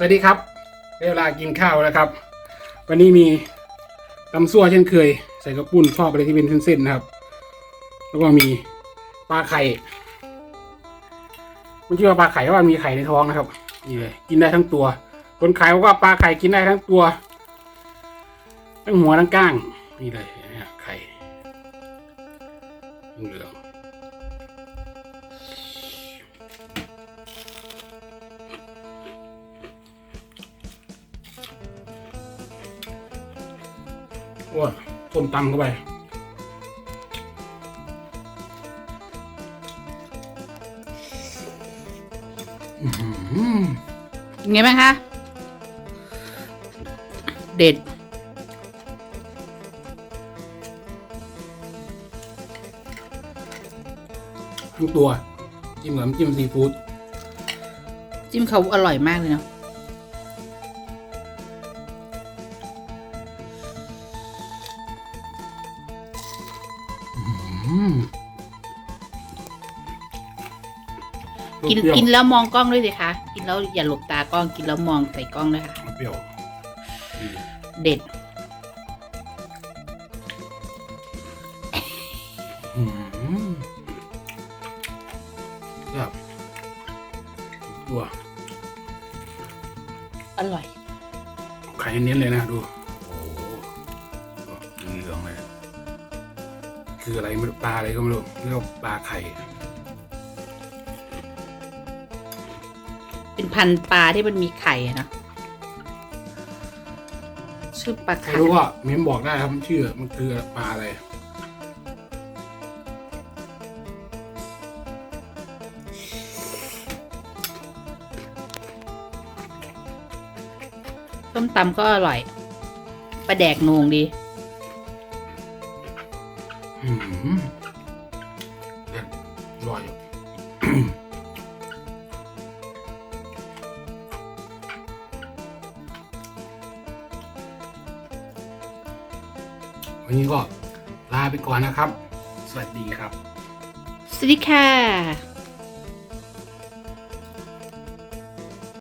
สวัสดีครับได้เวลากินข้าวแล้วครับ วันนี้มีตำซั่วเช่นเคย ใส่กระปุ้นชอบอะไรที่เป็นเส้นๆนะครับ แล้วก็มีปลาไข่ม่ใช่ว่าปลาไข่เพราะว่ามันมีไข่ในท้องนะครับนี่เลยกินได้ทั้งตัว คนขายบอกว่าปลาไข่กินได้ทั้งตัว ทั้งหัวทั้งก้าง นี่เลยไข่เหลือง โอ้ยส้มตำเข้าไปอื้อหือไงบ้างคะ เด็ดทั้งตัว จิ้มกับน้ำจิ้มซีฟู้ดจิ้มเขาอร่อยมากเลยเนาะ กินเปรี้ยวกินแล้วมองกล้องด้วยสิคะ กินแล้วอย่าหลบตากล้อง กินแล้วมองใส่กล้องด้วยค่ะ เปรี้ยวอืมเด็ดอืมครับตัวอร่อย ไข่เน้นเลยนะดู คืออะไรไม่รู้ปลาอะไรก็ไม่รู้เรียกว่าปลาไข่ เป็นพันธุ์ปลาที่มันมีไข่อะเนาะชื่อปลาใครไข่รู้ก็เม้มบอกได้ครับมันชื่อมันคือปลาอะไรส้มตำก็อร่อยปลาแดกโหนงดี อืมเด็ดอร่อยวันนี้ก็ลาไปก่อนนะครับ สวัสดีครับ สวัสดีค่ะ